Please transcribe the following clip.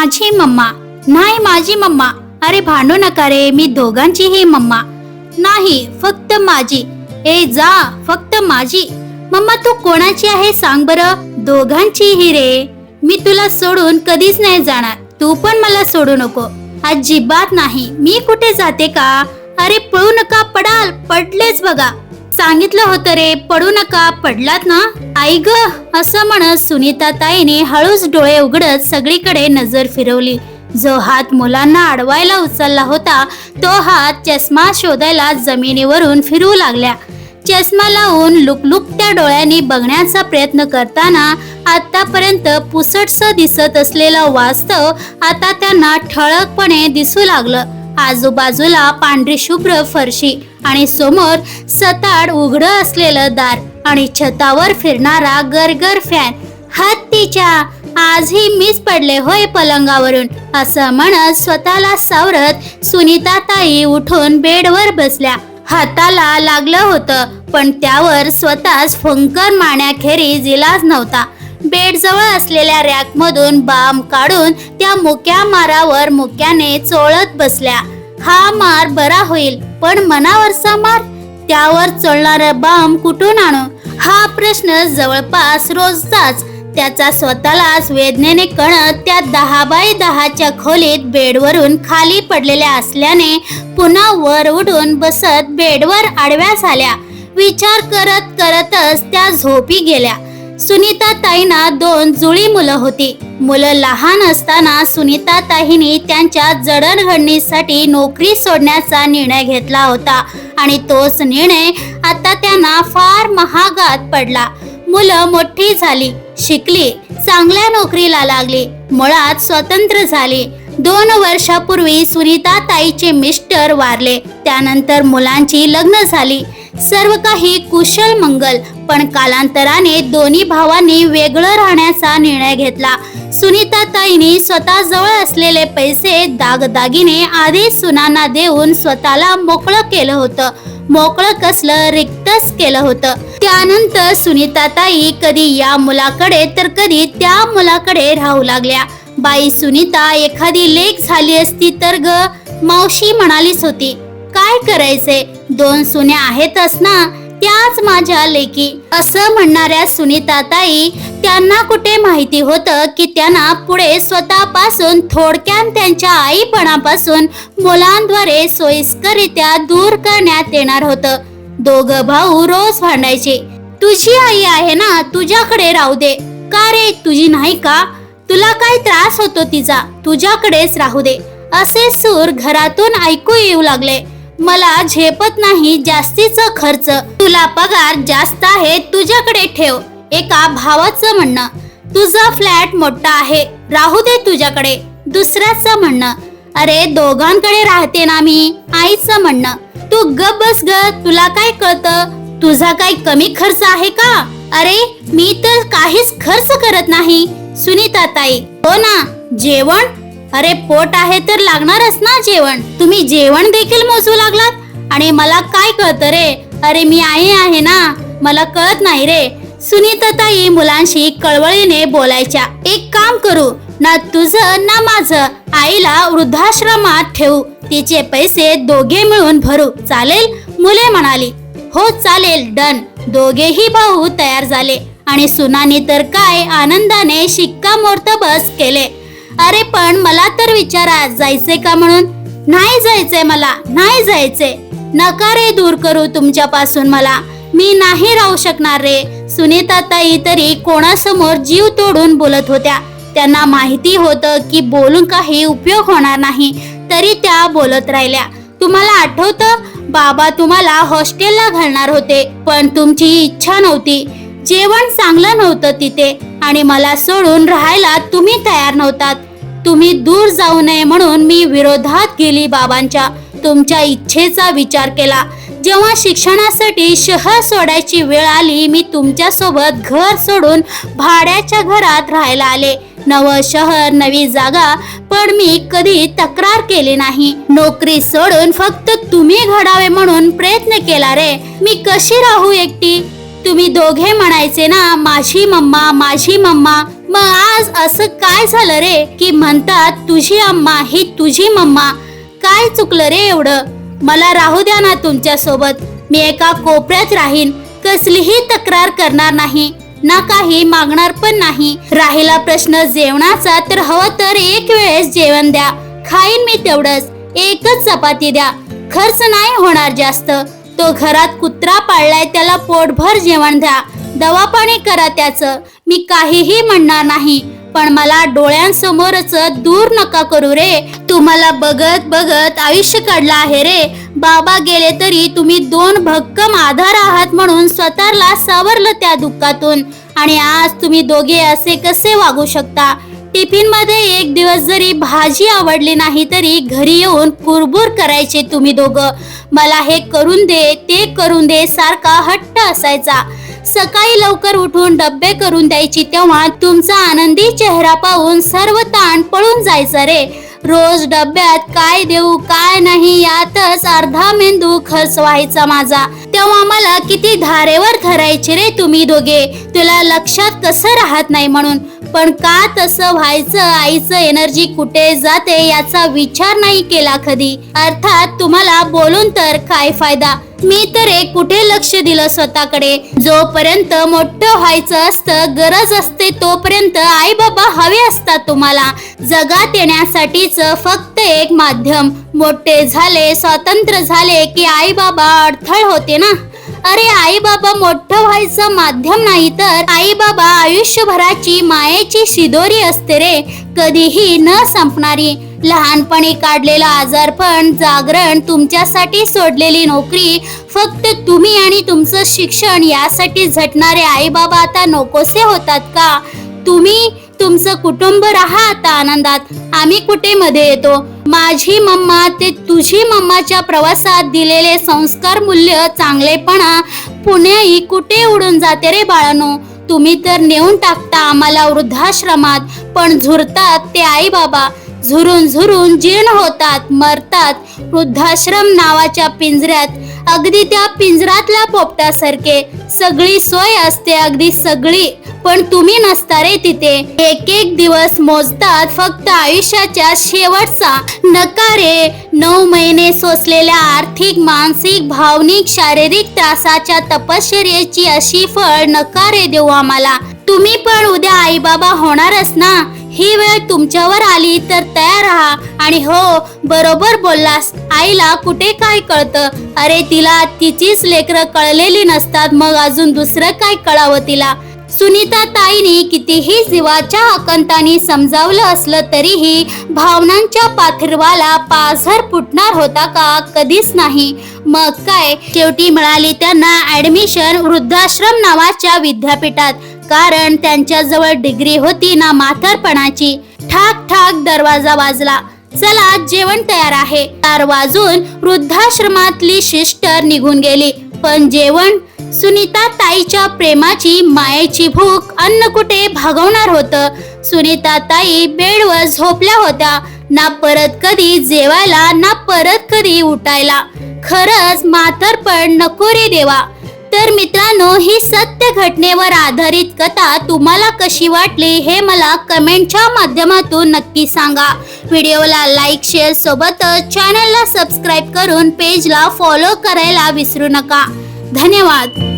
माझी मम्मा. नाही माझी मम्मा. अरे भांडू नका रे मी दोघांचीही मम्मा. नाही फक्त माझी. ए जा फक्त माझी. मम्मा तू कोणाची आहे सांग बरं? दोघांचीही रे. मी तुला सोडून कधीच नाही जाणार. तू पण मला सोडू नको. अजिबात नाही. मी कुठे जाते का? अरे पळू नका पडाल. पडलेच बघा. सांगितलं होतं रे पडू नका पडलात ना? आई ग असं म्हणत सुनीता ताईने हळूच डोळे उघडत सगळीकडे नजर फिरवली. जो हात मुलांना अडवायला उचलला होता तो हात चष्मा शोधायला जमिनीवरून फिरू लागल्या. चष्मा लावून लुकलुकत्या डोळ्यांनी बघण्याचा प्रयत्न करताना आतापर्यंत पुसटस दिसत असलेलं वास्तव आता त्यांना ठळकपणे दिसू लागलं. आजूबाजूला पांढरी शुभ्र फरशी आणि समोर सताड उघड असलेलं दार आणि छतावर फिरणारा गरगर फॅन. हत्तीच्या आजही मीच पडले होय पलंगावरून असं म्हणत स्वतःला सावरत सुनीता ताई उठून बेडवर बसल्या. हाताला लागलं होतं पण त्यावर स्वतःच फुंकर मारण्याखेरीज इलाज नव्हता. बेडजवळ असलेल्या रॅकमधून बाम काढून त्या मुक्या मारावर मुक्याने चोळत बसल्या. हा मार बरा होईल पण मनावरचा मार त्यावर चढणारा बाम कुठून आणू? हा प्रश्न जवळपास रोजचाच. त्याचा स्वतःलाच वेदनेने कळत त्या दहा बाय दहाच्या खोलीत बेडवरून खाली पडलेल्या असल्याने पुन्हा वर उठून बसत बेडवर आडव्या झाल्या. विचार करत करतच त्या झोपी गेल्या. सुनीता ताईंना दोन जुळी मुलं होती. मुलं लहान असताना सुनीता ताईने त्यांच्या जडणघडणीसाठी नोकरी सोडण्याचा निर्णय घेतला होता आणि तोच निर्णय आता त्यांना फार महागात पडला. मुलं मोठी झाली शिकली चांगल्या नोकरीला लागली मुळात स्वतंत्र झाली. दोन वर्षापूर्वी सुनीता ताईचे मिस्टर वारले. त्यानंतर मुलांची लग्न झाली. सर्व काही कुशल मंगल. पण कालांतराने दोन्ही भावांनी वेगळं राहण्याचा निर्णय घेतला. सुनीता ताईने स्वतः जवळ असलेले पैसे दागदागिने आधी सुनांना देऊन स्वतःला मोकळं केलं होतं. मोकळं कसलं रिक्तच केलं होतं. त्यानंतर सुनीता ताई कधी या मुलाकडे तर कधी त्या मुलाकडे राहू लागल्या. बाई सुनीता एखादी लेख झाली असती तर ग मावशी म्हणालीच होती काय करायचे दोन सुन्या आहेतच ना? त्याच माझ्या लेकी. असं म्हणणाऱ्या सुनीताताई त्यांना कुठे माहिती होतं की त्यांना पुढे स्वतःपासून थोडक्यात त्यांच्या आईपणापासून मुलांद्वारे सोयीस्करित्या दूर करण्यात येणार होतं. दोघं भाऊ रोज भांडायचे. तुझी आई आहे ना तुझ्याकडे राहू दे. का रे तुझी नाही का? तुला काय त्रास होतो तिचा? तुझ्याकडेच राहू दे. असे सूर घरातून ऐकू येऊ लागले. मला झेपत नाही जास्तीचा खर्च. तुला पगार जास्त आहे तुझ्याकडे ठेव. एका भावाचं म्हणणं तुझा फ्लॅट मोठा आहे राहू दे तुझ्याकडे. दुसऱ्याचं म्हणणं अरे दोघांकडे राहते ना मी. आईचं म्हणणं तू गप बस ग तुला काय कळतं? तुझा काही कमी खर्च आहे का? अरे मी तर काहीच खर्च करत नाही. सुनीता ताई हो ना जेवण अरे पोट आहे तर लागणारच ना जेवण. तुम्ही जेवण देखील मोजू लागलात? आणि मला काय कळतं रे? अरे मी आई आहे ना. मला कळत नाही रे. सुनीताताई मुलांशी कळवळीने बोलायच्या एक काम करू. ना तुझं ना माझं. आईला वृद्धाश्रमात ठेवू. तिचे पैसे दोघे मिळून भरू. चालेल? मुले म्हणाली. हो चालेल. डन. दोघेही भाऊ तयार झाले आणि सुनानी तर काय आनंदाने शिक्कामोर्तबच केले. अरे पण मला तर विचारा जायचे का म्हणून? नाही जायचे मला नाही जायचे नका रे दूर करू तुमच्यापासून मला. मी नाही राहू शकणार रे. सुनीता ताई तरी कोणासमोर जीव तोडून बोलत होत्या. त्यांना माहिती होतं की बोलून काही उपयोग होणार नाही. तरी त्या बोलत राहिल्या. तुम्हाला आठवतं? बाबा तुम्हाला हॉस्टेलला घालणार होते पण तुमची इच्छा नव्हती. जेवण चांगलं नव्हतं तिथे आणि मला सोडून राहायला तुम्ही तयार नव्हतात. तुम्ही दूर जाऊ नये म्हणून मी विरोधात गेली बाबांच्या तुमच्या इच्छेचा विचार केला. जेव्हा शिक्षणासाठी शहर सोडायची वेळ आली मी तुमच्यासोबत घर सोडून भाड्याच्या घरात राहायला आले. नवं शहर नवी जागा पण मी कधी तक्रार केली नाही. नोकरी सोडून फक्त तुम्ही घडावे म्हणून प्रयत्न केला रे. मी कशी राहू एकटी? तुम्ही दोघे म्हणायचे ना माझी मम्मा माझी मम्मा. मग आज असं काय झालं रे? की म्हणतात तुझी अम्मा ही तुझी मम्मा. काय चुकलं रे एवढं? मला राहू द्या ना तुमच्यासोबत मी एका कोपऱ्यात राहीन. कसलीही तक्रार करणार नाही. ना काही मागणार पण नाही. राहिला प्रश्न जेवणाचा तर हवं तर एक वेळेस जेवण द्या. खाईन मी तेवढंच. एकच चपाती द्या. खर्च नाही होणार जास्त. तो घरात कुत्रा पाळलाय त्याला पोटभर जेवण द्या. दवा पाणी करा त्याचं. मी काहीही म्हणणार नाही. पण मला डोळ्यांसमोरच दूर नका करू रे. तुम्हाला बघत बघत आयुष्य काढलं आहे रे. बाबा गेले तरी तुम्ही दोन भक्कम आधार आहात म्हणून स्वतःला सावरलं त्या दुःखातून. आणि आज तुम्ही दोघे असे कसे वागू शकता? टिफिनमध्ये एक दिवस जरी भाजी आवडली नाही तरी घरी येऊन कुरबुर करायचे तुम्ही दोघं. मला हे करून दे ते करून दे सारखा हट्ट असायचा. सकाळी लवकर उठून डब्बे करून द्यायची तेव्हा तुमचा आनंदी चेहरा पाहून सर्व ताण पळून जायचं रे. रोज डब्यात काय देऊ काय नाही यातच अर्धा मेंदू खर्च व्हायचा माझा. तेव्हा मला किती धारेवर धरायचे रे तुम्ही दोघे. तुला लक्षात कसं राहत नाही म्हणून. पण का तसं व्हायचं? आईचं एनर्जी कुठे जाते याचा विचार नाही केला कधी. अर्थात तुम्हाला बोलून तर काय फायदा? मी तर एक कुठे लक्ष दिलं स्वतःकडे? जोपर्यंत मोठं व्हायचं असतं गरज असते तोपर्यंत आई बाबा हवे असतात तुम्हाला. जगात येण्यासाठीच फक्त एक माध्यम. मोठे झाले स्वतंत्र झाले की आई बाबा अडथळ होते ना? अरे आई बाबा मोठं व्हायचं माध्यम नाही तर? आई बाबा आयुष्यभराची मायेची शिदोरी असते रे. कधीही न संपणारी. लहानपणी काढलेलं आजारपण जागरण तुमच्यासाठी सोडलेली नोकरी फक्त तुम्ही आणि तुमचं शिक्षण यासाठी झटणारे आई बाबा आता नकोसे होतात का? तुम्ही तुमचं कुटुंब राहा आता आनंदात. आम्ही कुठे मध्ये येतो? माझी मम्मा ते तुझी मम्माच्या प्रवासात दिलेले संस्कार मूल्य चांगलेपणा पुणे कुठे उडून जाते रे बाळानो? तुम्ही तर नेऊन टाकता आम्हाला वृद्धाश्रमात पण झुरतात ते आई बाबा झुरून झुरून जीर्ण होतात मरतात. वृद्धाश्रम नावाच्या पिंजऱ्यात अगदी त्या पिंजरातल्या पोपटासारखे. सगळी सोय असते अगदी सगळी. पण तुम्ही नसता रे तिथे. एक एक दिवस मोजतात फक्त आयुष्याच्या शेवटचा नकारे नऊ महिने सोसलेल्या आर्थिक मानसिक भावनिक शारीरिक त्रासाच्या तपश्चर्याची अशी फळ नकारे देऊ आम्हाला. तुम्ही पण उद्या आई बाबा होणारच ना? ही वेळ तुमच्यावर आली तर तयार राहा. आणि हो बरोबर बोललास. आईला कुठे काय कळतं? अरे तिला तिचीच लेकरं कळलेली नसतात. मग अजून दुसरं काय कळावं तिला? सुनीता ताईने कितीही जीवाच्या आकंताने समजावलं असलं तरीही भावनांच्या पाथिरवाला पाझर फुटणार होता का कधीच नाही. मग काय? शेवटी मिळाली त्यांना ऍडमिशन वृद्धाश्रम नावाच्या विद्यापीठात. कारण त्यांच्या जवळ डिग्री होती ना म्हातारपणाची. ठाक ठाक दरवाजा वाजला. चला जेवण तयार आहे. चार वाजून वृद्धाश्रमातली सिस्टर निघून गेली. पण जेवण सुनीता ताईच्या प्रेमाची मायेची भूक अन्न कुठे भागवणार होतं? सुनीता ताई बेडवर झोपल्या होत्या. ना परत कधी जेवायला ना परत कधी उठायला. खरंच म्हातारपण नको रे देवा. तर मित्रांनो ही सत्य घटनेवर आधारित कथा तुम्हाला कशी वाटली हे मला कमेंटच्या माध्यमातून नक्की सांगा. व्हिडिओला लाईक शेअर सोबतच चॅनलला सबस्क्राईब करून पेजला फॉलो करायला विसरू नका. धन्यवाद.